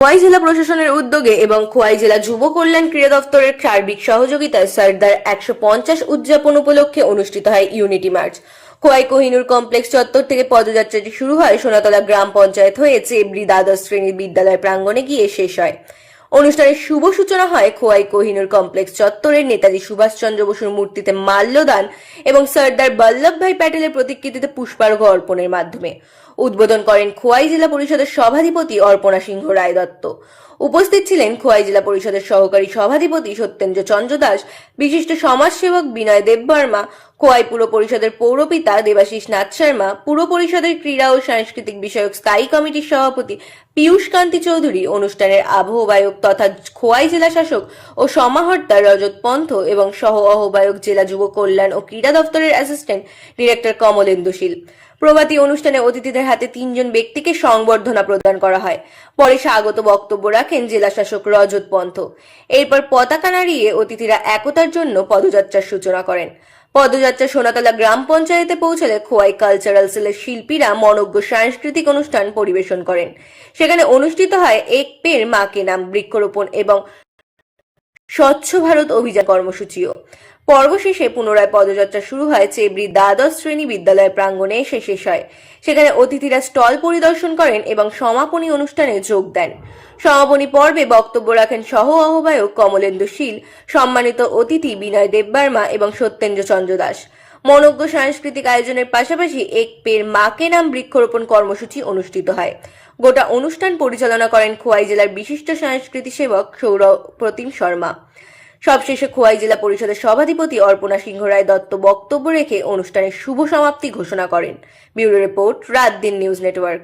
খোয়াই জেলা প্রশাসনের উদ্যোগে এবং খোয়াই জেলা যুব কল্যাণ ক্রীড়া দপ্তরের সার্বিক সহযোগিতায় সর্দার একশো পঞ্চাশ উদযাপন উপলক্ষে অনুষ্ঠিত হয় unity march. Khowai Kohinoor complex চত্বর থেকে পদযাত্রাটি শুরু হয়, সোনাতলা গ্রাম পঞ্চায়েত হয়ে চেবড়ি দ্বাদশ শ্রেণির বিদ্যালয় প্রাঙ্গণে গিয়ে শেষ হয়। অনুষ্ঠানের শুভ সূচনা হয় খোয়াই কোহিনুর কমপ্লেক্স চত্বরের নেতাজি সুভাষচন্দ্র বসুর মূর্তিতে মাল্যদান এবং সর্দার বল্লভভাই প্যাটেলের প্রতিকৃতিতে পুষ্পার্ঘ অর্পণের মাধ্যমে। উদ্বোধন করেন খোয়াই জেলা পরিষদের সভাধিপতি অর্পণা সিংহ রায় দত্ত উপস্থিত ছিলেন খোয়াই জেলা পরিষদের সহকারী সভাধিপতি সত্যেন্দ্র চন্দ্র দাস, বিশিষ্ট সমাজসেবক বিনয় দেববর্মা খোয়াই পুর পরিষদের পৌরপিতা দেবাশিস নাথ শর্মা, পুর পরিষদের ক্রীড়া ও সাংস্কৃতিক বিষয়ক স্থায়ী কমিটির সভাপতি পীয়ূষ কান্তি চৌধুরী, অনুষ্ঠানের আবহবায়ক তথা খোয়াই জেলা শাসক ও সমাহর্তা রজত পন্থ এবং সহ আহ্বায়ক জেলা যুব কল্যাণ ও ক্রীড়া দপ্তরের অ্যাসিস্ট্যান্ট ডিরেক্টর কমলেন্দু শীল। প্রভাতী অনুষ্ঠানে অতিথিদের হাতে তিনজন ব্যক্তিকে সংবর্ধনা প্রদান করা হয়। পরে স্বাগত বক্তব্য রাখেন জেলা শাসক রজত পন্থ। এরপর পতাকা নাড়িয়ে অতিথিরা একতার জন্য পদযাত্রার সূচনা করেন। পদযাত্রা সোনাতলা গ্রাম পঞ্চায়েতে পৌঁছালে খোয়াই কালচারাল সেলের শিল্পীরা মনজ্ঞ সাংস্কৃতিক অনুষ্ঠান পরিবেশন করেন। সেখানে অনুষ্ঠিত হয় এক পের মাকে নাম বৃক্ষরোপণ এবং স্বচ্ছ ভারত অভিযান কর্মসূচিও। পর্ব শেষে পুনরায় পদযাত্রা শুরু হয় চেবরি দ্বাদশ শ্রেণি বিদ্যালয়ের প্রাঙ্গণে এসে শেষ হয়। সেখানে অতিথিরা স্টল পরিদর্শন করেন এবং সমাপনী অনুষ্ঠানে যোগ দেন। সমাপনী পর্বে বক্তব্য রাখেন সহ আহ্বায়ক কমলেন্দু শীল, সম্মানিত অতিথি বিনয় দেববর্মা এবং সত্যেন্দ্র চন্দ্র দাস। মনজ্ঞ সাংস্কৃতিক আয়োজনের পাশাপাশি এক পের মাকে নাম বৃক্ষরোপণ কর্মসূচি অনুষ্ঠিত হয়। গোটা অনুষ্ঠান পরিচালনা করেন খোয়াই জেলার বিশিষ্ট সংস্কৃতি সেবক সৌরভ প্রতিম শর্মা। সবশেষে খোয়াই জেলা পরিষদের সভাধিপতি অর্পণা সিংহ রায় দত্ত বক্তব্য রেখে অনুষ্ঠানের শুভ সমাপ্তি ঘোষণা করেন। ব্যুরো রিপোর্ট রাত দিন নিউজ নেটওয়ার্ক।